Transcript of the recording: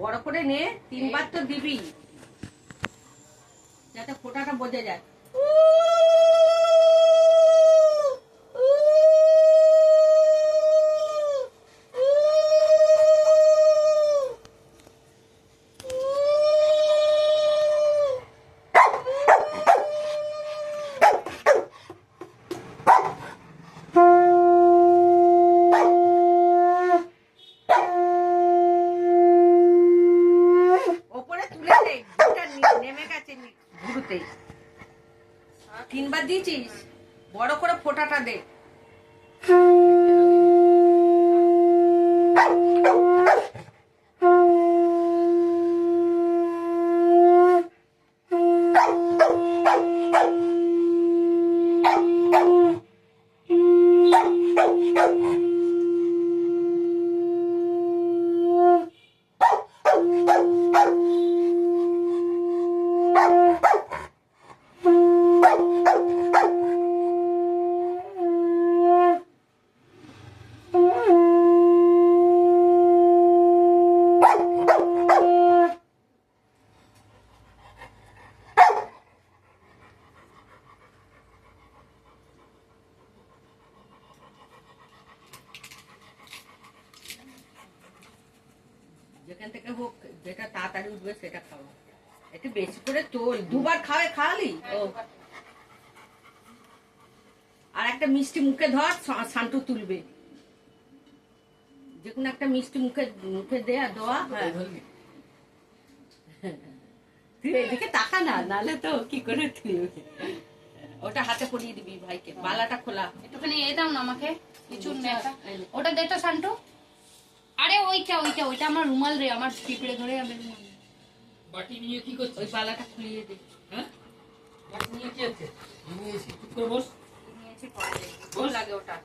বড় করে নে তিনবার তো দিবি। যাতে ফোটাটা বোঝা যায়। ঘুরুতে। তিনবার দিয়েছিস? বড় করে ফোটাটা দে। যেখান থেকে হোক যেটা তাড়াতাড়ি উঠবে সেটা খাওয়া একটু বেশি করে তোল। দুবার খাওয়াই খাওয়ালি? ও। আর একটা মিষ্টি মুখে ধর শা- শান্টু তুলবে। যে কোনো একটা মিষ্টি মুখে মুখে দেয়া দেওয়া হ্যাঁ। তুই এদিকে তাকা না নালে তো কি করে তুলবে? ওটা হাতে পরিয়ে দিবি ভাইকে বালাটা খোলা। একটুখানি এ দাও না আমাকে কিছু নেতা ওটা দে তো শান্টু। এইটা ওইটা ওইটা আমার রুমাল রে আমার পিঁপড়ে ধরে আমি রুমাল বাটি নিয়ে কি করছিস? ওই পালাটা খুলে দে। হ্যাঁ? বাটি নিয়ে কি আছে নিয়ে এসে চুপ করে বস। নিয়ে এসে পড়ে ভালো লাগে ওটা।